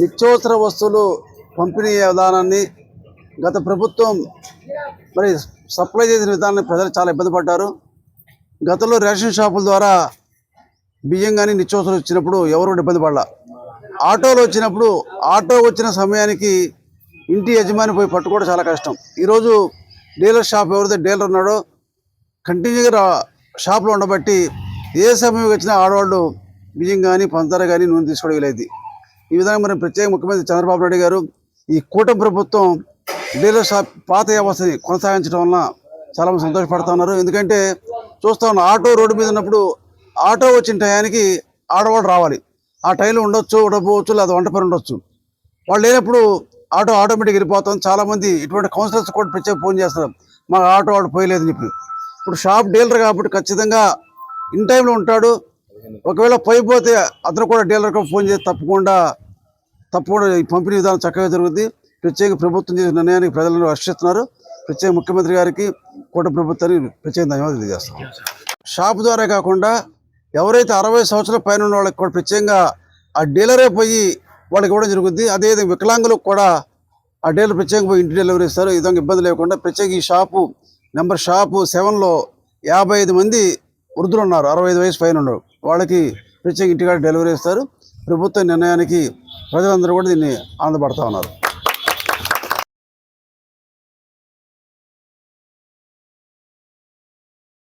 నిత్యవసర వస్తువులు పంపిణీ విధానాన్ని గత ప్రభుత్వం మరి సప్లై చేసిన విధానాన్ని ప్రజలు చాలా ఇబ్బంది పడ్డారు. గతంలో రేషన్ షాపుల ద్వారా బియ్యం కానీ నిత్యవసరం వచ్చినప్పుడు ఎవరు ఇబ్బంది పడాల. ఆటోలు వచ్చినప్పుడు ఆటో వచ్చిన సమయానికి ఇంటి యజమాని పోయి పట్టుకోవడం చాలా కష్టం. ఈరోజు డీలర్ షాప్ ఎవరైతే డీలర్ ఉన్నాడో కంటిన్యూగా షాప్లో ఉండబట్టి ఏ సమయం వచ్చినా ఆడవాళ్ళు బియ్యం కానీ పంచదార కానీ నూనె తీసుకోవడం వీలైంది. ఈ విధంగా మరి ప్రత్యేక ముఖ్యమంత్రి చంద్రబాబు నాయుడు గారు ఈ కూటమి ప్రభుత్వం డీలర్ షాప్ పాత వ్యవస్థని కొనసాగించడం వలన చాలా మంది సంతోషపడుతున్నారు ఎందుకంటే చూస్తా ఉన్న ఆటో రోడ్డు మీద ఉన్నప్పుడు ఆటో వచ్చిన టయానికి ఆడవాళ్ళు రావాలి. ఆ టైంలో ఉండొచ్చు ఉండకపోవచ్చు లేదా వంట పని ఉండొచ్చు. వాళ్ళు లేనప్పుడు ఆటో ఆటోమేటిక్ వెళ్ళిపోతాం. చాలామంది ఇటువంటి కౌన్సిలర్స్ కూడా ప్రత్యేక ఫోన్ చేస్తారు. మా ఆటో వాడు పోయలేదని చెప్పి. ఇప్పుడు షాప్ డీలర్ కాబట్టి ఖచ్చితంగా ఇన్ టైంలో ఉంటాడు. ఒకవేళ పోయిపోతే అతను కూడా డీలర్కి ఫోన్ చేసి తప్పకుండా తప్పకుండా ఈ పంపిణీ విధానం చక్కగా జరుగుతుంది ప్రత్యేక ప్రభుత్వం చేసిన నిర్ణయానికి ప్రజలను హర్షిస్తున్నారు ప్రత్యేక ముఖ్యమంత్రి గారికి కూట ప్రభుత్వానికి ప్రత్యేక ధన్యవాదాలు తెలియజేస్తాం షాప్ ద్వారా కాకుండా ఎవరైతే అరవై సంవత్సరాల పైన ఉన్న వాళ్ళకి కూడా ప్రత్యేకంగా ఆ డీలరే పోయి వాళ్ళకి ఇవ్వడం జరుగుతుంది అదేవిధంగా వికలాంగులకు కూడా ఆ డీలర్ ప్రత్యేకంగా పోయి ఇంటి డెలివరీ ఇస్తారు. ఈ విధంగా ఇబ్బంది లేకుండా ప్రత్యేక ఈ షాపు నెంబర్ షాపు సెవెన్లో యాభై ఐదు మంది వృద్ధులు ఉన్నారు. అరవై ఐదు వయసు పైన ఉన్నారు. వాళ్ళకి ప్రత్యేక ఇంటికాడ డెలివరీ ఇస్తారు. ప్రభుత్వ నిర్ణయానికి ప్రజలందరూ కూడా దీన్ని ఆనందపడతా ఉన్నారు.